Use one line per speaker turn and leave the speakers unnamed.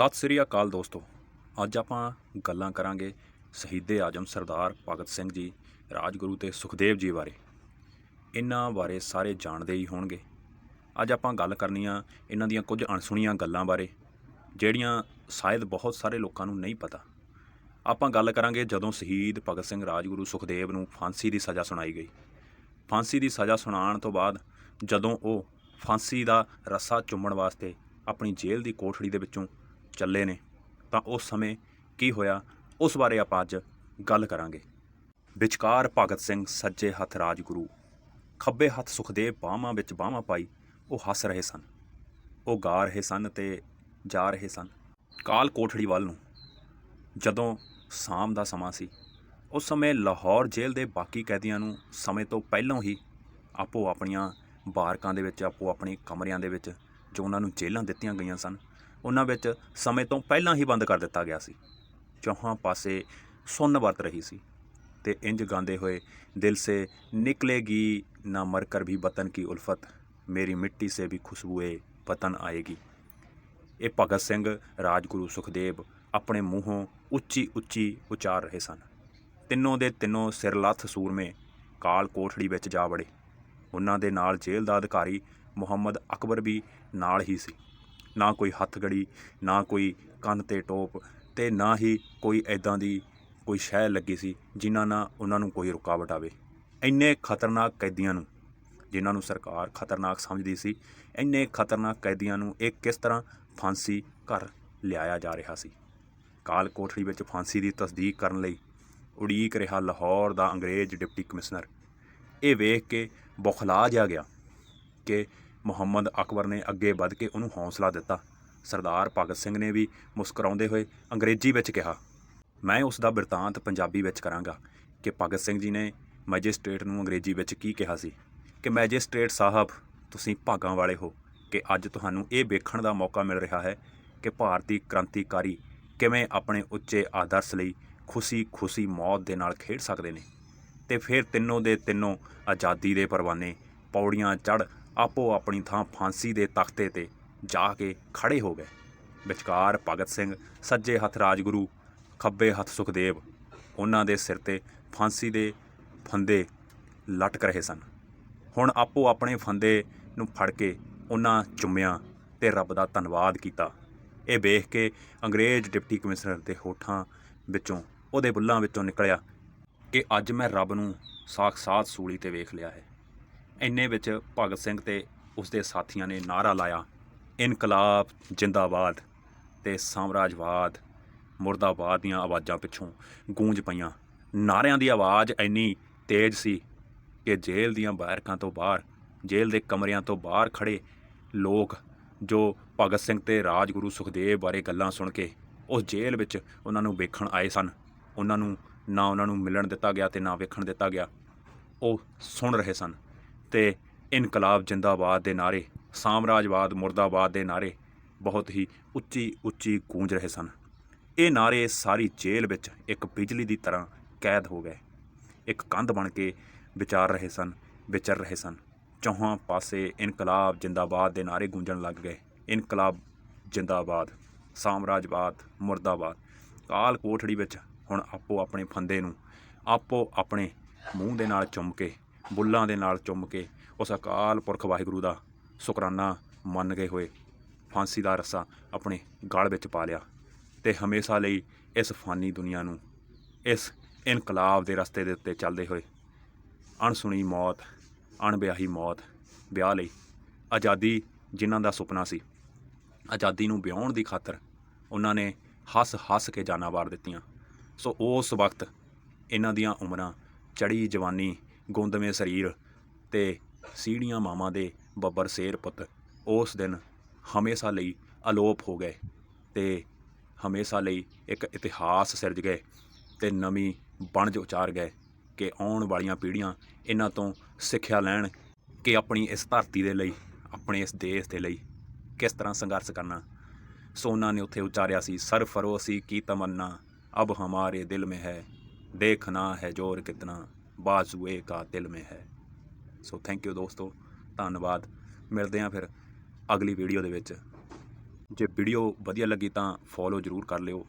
ਸਤਿ ਸ੍ਰੀ ਅਕਾਲ ਦੋਸਤੋ। ਅੱਜ ਆਪਾਂ ਗੱਲਾਂ ਕਰਾਂਗੇ ਸ਼ਹੀਦੇ ਆਜਮ ਸਰਦਾਰ ਭਗਤ ਸਿੰਘ ਜੀ, ਰਾਜਗੁਰੂ ਤੇ ਸੁਖਦੇਵ ਜੀ ਬਾਰੇ। ਇਹਨਾਂ ਬਾਰੇ ਸਾਰੇ ਜਾਣਦੇ ਹੀ ਹੋਣਗੇ। ਅੱਜ ਆਪਾਂ ਗੱਲ ਕਰਨੀ ਆ ਇਹਨਾਂ ਦੀਆਂ ਕੁਝ ਅਣਸੁਣੀਆਂ ਗੱਲਾਂ ਬਾਰੇ, ਜਿਹੜੀਆਂ ਸ਼ਾਇਦ ਬਹੁਤ ਸਾਰੇ ਲੋਕਾਂ ਨੂੰ ਨਹੀਂ ਪਤਾ। ਆਪਾਂ ਗੱਲ ਕਰਾਂਗੇ ਜਦੋਂ ਸ਼ਹੀਦ ਭਗਤ ਸਿੰਘ ਰਾਜਗੁਰੂ ਸੁਖਦੇਵ ਨੂੰ ਫਾਂਸੀ ਦੀ ਸਜ਼ਾ ਸੁਣਾਈ ਗਈ। ਫਾਂਸੀ ਦੀ ਸਜ਼ਾ ਸੁਣਾਉਣ ਤੋਂ ਬਾਅਦ ਜਦੋਂ ਉਹ ਫਾਂਸੀ ਦਾ ਰੱਸਾ ਚੁੰਮਣ ਵਾਸਤੇ ਆਪਣੀ ਜੇਲ੍ਹ ਦੀ ਕੋਠੜੀ ਦੇ ਵਿੱਚੋਂ ਚੱਲੇ ਨੇ, ਤਾਂ ਉਸ ਸਮੇਂ ਕੀ ਹੋਇਆ, ਉਸ ਬਾਰੇ ਆਪਾਂ ਅੱਜ ਗੱਲ ਕਰਾਂਗੇ। ਵਿਚਕਾਰ ਭਗਤ ਸਿੰਘ ਸੱਜੇ ਹੱਥ ਰਾਜਗੁਰੂ, ਖੱਬੇ ਹੱਥ ਸੁਖਦੇਵ ਬਾਹਾਂ ਵਿੱਚ ਬਾਹਾਂ ਪਾਈ, ਉਹ ਹੱਸ ਰਹੇ ਸਨ। ਉਹ ਗਾ ਰਹੇ ਸਨ ਤੇ ਜਾ ਰਹੇ ਸਨ। ਕਾਲ ਕੋਠੜੀ ਵੱਲ ਨੂੰ, ਜਦੋਂ ਸ਼ਾਮ ਦਾ ਸਮਾਂ ਸੀ, ਉਸ ਸਮੇਂ ਲਾਹੌਰ ਜੇਲ੍ਹ ਦੇ ਬਾਕੀ ਕੈਦੀਆਂ ਨੂੰ ਸਮੇਂ ਤੋਂ ਪਹਿਲਾਂ ਹੀ ਆਪੋ ਆਪਣੀਆਂ ਬਾਰਕਾਂ ਦੇ ਵਿੱਚ ਆਪੋ ਆਪਣੇ ਕਮਰਿਆਂ ਦੇ ਵਿੱਚ ਜੋ ਉਹਨਾਂ ਨੂੰ ਜੇਲ੍ਹਾਂ ਦਿੱਤੀਆਂ ਗਈਆਂ ਸਨ ਉਹਨਾਂ ਵਿੱਚ ਸਮੇਂ ਤੋਂ ਪਹਿਲਾਂ ਹੀ ਬੰਦ ਕਰ ਦਿੱਤਾ ਗਿਆ ਸੀ। ਚੌਹਾਂ ਪਾਸੇ ਸੁੰਨ ਵਰਤ ਰਹੀ ਸੀ ਤੇ ਇੰਜ ਗਾਉਂਦੇ ਹੋਏ ਦਿਲ ਸੇ ਨਿਕਲੇਗੀ ਨਾ ਮਰ ਕਰ ਵੀ ਵਤਨ ਕੀ ਉਲਫਤ, ਮੇਰੀ ਮਿੱਟੀ ਸੇ ਵੀ ਖੁਸ਼ਬੂਏ ਵਤਨ ਆਏਗੀ। ਇਹ ਭਗਤ ਸਿੰਘ ਰਾਜਗੁਰੂ ਸੁਖਦੇਵ ਆਪਣੇ ਮੂੰਹੋਂ ਉੱਚੀ ਉੱਚੀ ਉਚਾਰ ਰਹੇ ਸਨ। ਤਿੰਨੋਂ ਦੇ ਤਿੰਨੋਂ ਸਿਰਲੱਥ ਸੂਰਮੇ ਕਾਲ ਕੋਠੜੀ ਵਿੱਚ ਜਾ ਵੜੇ। ਉਹਨਾਂ ਦੇ ਨਾਲ ਜੇਲ੍ਹ ਦਾ ਅਧਿਕਾਰੀ ਮੁਹੰਮਦ ਅਕਬਰ ਵੀ ਨਾਲ ਹੀ ਸੀ। ਨਾ ਕੋਈ ਹੱਥਗੜੀ ਨਾ ਕੋਈ ਕੰਨ ਤੇ ਟੋਪ ਤੇ ਨਾ ਹੀ ਕੋਈ ਐਦਾਂ ਦੀ ਕੋਈ ਸ਼ੈ ਲੱਗੀ ਸੀ ਜਿਨ੍ਹਾਂ ਨਾਲ ਉਹਨਾਂ ਨੂੰ ਕੋਈ ਰੁਕਾਵਟ ਆਵੇ। ਇੰਨੇ ਖਤਰਨਾਕ ਕੈਦੀਆਂ ਨੂੰ, ਜਿਨ੍ਹਾਂ ਨੂੰ ਸਰਕਾਰ ਖਤਰਨਾਕ ਸਮਝਦੀ ਸੀ, ਇੰਨੇ ਖਤਰਨਾਕ ਕੈਦੀਆਂ ਨੂੰ ਇਹ ਕਿਸ ਤਰ੍ਹਾਂ ਫਾਂਸੀ ਘਰ ਲਿਆਇਆ ਜਾ ਰਿਹਾ ਸੀ? ਕਾਲ ਕੋਠੜੀ ਵਿੱਚ ਫਾਂਸੀ ਦੀ ਤਸਦੀਕ ਕਰਨ ਲਈ ਉਡੀਕ ਰਿਹਾ ਲਾਹੌਰ ਦਾ ਅੰਗਰੇਜ਼ ਡਿਪਟੀ ਕਮਿਸ਼ਨਰ। ਇਹ ਵੇਖ ਕੇ ਬੁਖਲਾ ਜਾ ਗਿਆ ਕਿ ਮੁਹੰਮਦ ਅਕਬਰ ਨੇ ਅੱਗੇ ਵੱਧ ਕੇ ਉਹਨੂੰ ਹੌਸਲਾ ਦਿੱਤਾ। ਸਰਦਾਰ ਭਗਤ ਸਿੰਘ ਨੇ ਵੀ ਮੁਸਕਰਾਉਂਦੇ ਹੋਏ ਅੰਗਰੇਜ਼ੀ ਵਿੱਚ ਕਿਹਾ, ਮੈਂ ਉਸ ਦਾ ਬਿਰਤਾਂਤ ਪੰਜਾਬੀ ਵਿੱਚ ਕਰਾਂਗਾ। ਕਿ ਭਗਤ ਸਿੰਘ ਜੀ ਨੇ ਮੈਜਿਸਟ੍ਰੇਟ ਨੂੰ ਅੰਗਰੇਜ਼ੀ ਵਿੱਚ ਕੀ ਕਿਹਾ ਸੀ? ਕਿ ਮੈਜਿਸਟ੍ਰੇਟ ਸਾਹਿਬ, ਤੁਸੀਂ ਭਾਗਾਂ ਵਾਲੇ ਹੋ, ਕਿ ਅੱਜ ਤੁਹਾਨੂੰ ਇਹ ਵੇਖਣ ਦਾ ਮੌਕਾ ਮਿਲ ਰਿਹਾ ਹੈ ਕਿ ਭਾਰਤੀ ਕ੍ਰਾਂਤੀਕਾਰੀ ਕਿਵੇਂ ਆਪਣੇ ਉੱਚੇ ਆਦਰਸ਼ ਲਈ ਖੁਸ਼ੀ-ਖੁਸ਼ੀ ਮੌਤ ਦੇ ਨਾਲ ਖੇਡ ਸਕਦੇ ਨੇ। ਤੇ ਫਿਰ ਤਿੰਨੋਂ ਦੇ ਤਿੰਨੋਂ ਆਜ਼ਾਦੀ ਦੇ ਪਰਵਾਨੇ ਪੌੜੀਆਂ ਚੜ ਆਪੋ ਆਪਣੀ ਥਾਂ ਫਾਂਸੀ ਦੇ ਤਖਤੇ ਤੇ ਜਾ ਕੇ ਖੜੇ ਹੋ ਗਏ। ਵਿਚਕਾਰ ਭਗਤ ਸਿੰਘ, ਸੱਜੇ ਹੱਥ ਰਾਜਗੁਰੂ, ਖੱਬੇ ਹੱਥ ਸੁਖਦੇਵ, ਉਹਨਾਂ ਦੇ ਸਿਰ ਤੇ ਫਾਂਸੀ ਦੇ ਫੰਦੇ ਲਟਕ ਰਹੇ ਸਨ। ਹੁਣ ਆਪੋ ਆਪਣੇ ਫੰਦੇ ਨੂੰ ਫੜ ਕੇ ਉਹਨਾਂ ਚੁੰਮਿਆ ਤੇ ਰੱਬ ਦਾ ਧੰਨਵਾਦ ਕੀਤਾ। ਇਹ ਵੇਖ ਕੇ ਅੰਗਰੇਜ਼ ਡਿਪਟੀ ਕਮਿਸ਼ਨਰ ਦੇ ਹੋਠਾਂ ਵਿੱਚੋਂ, ਉਹਦੇ ਬੁੱਲਾਂ ਵਿੱਚੋਂ ਨਿਕਲਿਆ ਕਿ ਅੱਜ ਮੈਂ ਰੱਬ ਨੂੰ ਸਾਖਸਾਤ ਸੂਲੀ ਤੇ ਵੇਖ ਲਿਆ ਹੈ। ਇੰਨੇ ਵਿੱਚ ਭਗਤ ਸਿੰਘ ਤੇ ਉਸਦੇ ਸਾਥੀਆਂ ਨੇ ਨਾਰਾ ਲਾਇਆ। ਇਨਕਲਾਬ, ਜਿੰਦਾਬਾਦ ਤੇ ਸਾਮਰਾਜਵਾਦ, ਮੁਰਦਾਬਾਦ ਦੀਆਂ ਆਵਾਜ਼ਾਂ ਪਿੱਛੋਂ ਗੂੰਜ ਪਈਆਂ। ਨਾਰਿਆਂ ਦੀ ਆਵਾਜ਼ ਇੰਨੀ ਤੇਜ਼ ਸੀ ਕਿ ਜੇਲ੍ਹ ਦੀਆਂ ਬਾਰਕਾਂ ਤੋਂ ਬਾਹਰ, ਜੇਲ੍ਹ ਦੇ ਕਮਰਿਆਂ ਤੋਂ ਬਾਹਰ ਖੜੇ ਲੋਕ ਜੋ ਭਗਤ ਸਿੰਘ ਤੇ ਰਾਜਗੁਰੂ ਸੁਖਦੇਵ ਬਾਰੇ ਗੱਲਾਂ ਸੁਣ ਕੇ ਉਸ ਜੇਲ੍ਹ ਵਿੱਚ ਉਹਨਾਂ ਨੂੰ ਵੇਖਣ ਆਏ ਸਨ। ਉਹਨਾਂ ਨੂੰ ਨਾ ਉਹਨਾਂ ਨੂੰ ਮਿਲਣ ਦਿੱਤਾ ਗਿਆ ਤੇ ਨਾ ਵੇਖਣ ਦਿੱਤਾ ਗਿਆ। ਉਹ ਸੁਣ ਰਹੇ ਸਨ। ਤੇ ਇਨਕਲਾਬ ਜਿੰਦਾਬਾਦ ਦੇ ਨਾਰੇ, ਸਾਮਰਾਜਵਾਦ ਮੁਰਦਾਬਾਦ ਦੇ ਨਾਰੇ ਬਹੁਤ ਹੀ ਉੱਚੀ ਉੱਚੀ ਗੂੰਜ ਰਹੇ ਸਨ। ਇਹ ਨਾਰੇ ਸਾਰੀ ਜੇਲ੍ਹ ਵਿੱਚ ਇੱਕ ਬਿਜਲੀ ਦੀ ਤਰ੍ਹਾਂ ਕੈਦ ਹੋ ਗਏ। ਇੱਕ ਕੰਧ ਬਣ ਕੇ ਵਿਚਾਰ ਰਹੇ ਸਨ, ਵਿਚਰ ਰਹੇ ਸਨ। ਚੌਹਾਂ ਪਾਸੇ ਇਨਕਲਾਬ ਜਿੰਦਾਬਾਦ ਦੇ ਨਾਰੇ ਗੂੰਜਣ ਲੱਗ ਗਏ। ਇਨਕਲਾਬ ਜਿੰਦਾਬਾਦ, ਸਾਮਰਾਜਵਾਦ ਮੁਰਦਾਬਾਦ। ਕਾਲ ਕੋਠੜੀ ਵਿੱਚ ਹੁਣ ਆਪੋ ਆਪਣੇ ਫੰਦੇ ਨੂੰ ਆਪੋ ਆਪਣੇ ਮੂੰਹ ਦੇ ਨਾਲ ਚੁੰਮ ਕੇ ਬੁੱਲਾਂ ਦੇ ਨਾਲ ਚੁੰਮ ਕੇ ਉਸ ਅਕਾਲ ਪੁਰਖ ਵਾਹਿਗੁਰੂ ਦਾ ਸ਼ੁਕਰਾਨਾ ਮੰਨ ਗਏ ਹੋਏ। ਫਾਂਸੀ ਦਾ ਰੱਸਾ ਆਪਣੇ ਗਲ ਵਿੱਚ ਪਾ ਲਿਆ ਤੇ ਹਮੇਸ਼ਾ ਲਈ ਇਸ ਫਾਨੀ ਦੁਨੀਆ ਨੂੰ, ਇਸ ਇਨਕਲਾਬ ਦੇ ਰਸਤੇ ਦੇ ਉੱਤੇ ਚੱਲਦੇ ਹੋਏ ਅਣਸੁਣੀ ਮੌਤ, ਅਣਬਿਆਹੀ ਮੌਤ ਵਿਆਹ ਲਈ ਆਜ਼ਾਦੀ ਜਿਨ੍ਹਾਂ ਦਾ ਸੁਪਨਾ ਸੀ, ਆਜ਼ਾਦੀ ਨੂੰ ਵਿਆਉਣ ਦੀ ਖਾਤਰ ਉਹਨਾਂ ਨੇ ਹੱਸ ਹੱਸ ਕੇ ਜਾਨਾਂ ਵਾਰ ਦਿੱਤੀਆਂ। ਸੋ ਉਸ ਵਕਤ ਇਹਨਾਂ ਦੀਆਂ ਉਮਰਾਂ ਚੜੀ ਜਵਾਨੀ ਗੁੰਦਵੇਂ ਸਰੀਰ ਤੇ ਸੀੜੀਆਂ ਮਾਵਾਂ ਦੇ ਬੱਬਰ ਸ਼ੇਰ ਪੁੱਤ। ਉਸ ਦਿਨ ਹਮੇਸ਼ਾ ਲਈ ਅਲੋਪ ਹੋ ਗਏ ਤੇ ਹਮੇਸ਼ਾ ਲਈ ਇੱਕ ਇਤਿਹਾਸ ਸਿਰਜ ਗਏ ਤੇ ਨਵੀਂ ਬਣਜ ਉਚਾਰ ਗਏ ਕਿ ਆਉਣ ਵਾਲੀਆਂ ਪੀੜ੍ਹੀਆਂ ਇਹਨਾਂ ਤੋਂ ਸਿੱਖਿਆ ਲੈਣ ਕਿ ਆਪਣੀ ਇਸ ਧਰਤੀ ਦੇ ਲਈ, ਆਪਣੇ ਇਸ ਦੇਸ਼ ਦੇ ਲਈ ਕਿਸ ਤਰ੍ਹਾਂ ਸੰਘਰਸ਼ ਕਰਨਾ। ਸੋਨਾ ਨੇ ਉੱਥੇ ਉਚਾਰਿਆ ਸੀ, ਸਰ ਸਰਫਰੋਸੀ ਕੀ ਤਮੰਨਾ, ਅਬ ਹਮਾਰੇ ਦਿਲ ਮੇ ਹੈ ਦੇਖਣਾ ਹੈ ਜੋਰ ਕਿਤਨਾ। बाजुए का दिल में है ਸੋ ਥੈਂਕ ਯੂ ਦੋਸਤੋ ਧੰਨਵਾਦ ਮਿਲਦੇ ਹਾਂ ਫਿਰ ਅਗਲੀ ਵੀਡੀਓ ਦੇ ਵਿੱਚ ਜੇ ਵੀਡੀਓ ਵਧੀਆ ਲੱਗੀ ਤਾਂ ਫੋਲੋ ਜ਼ਰੂਰ ਕਰ ਲਿਓ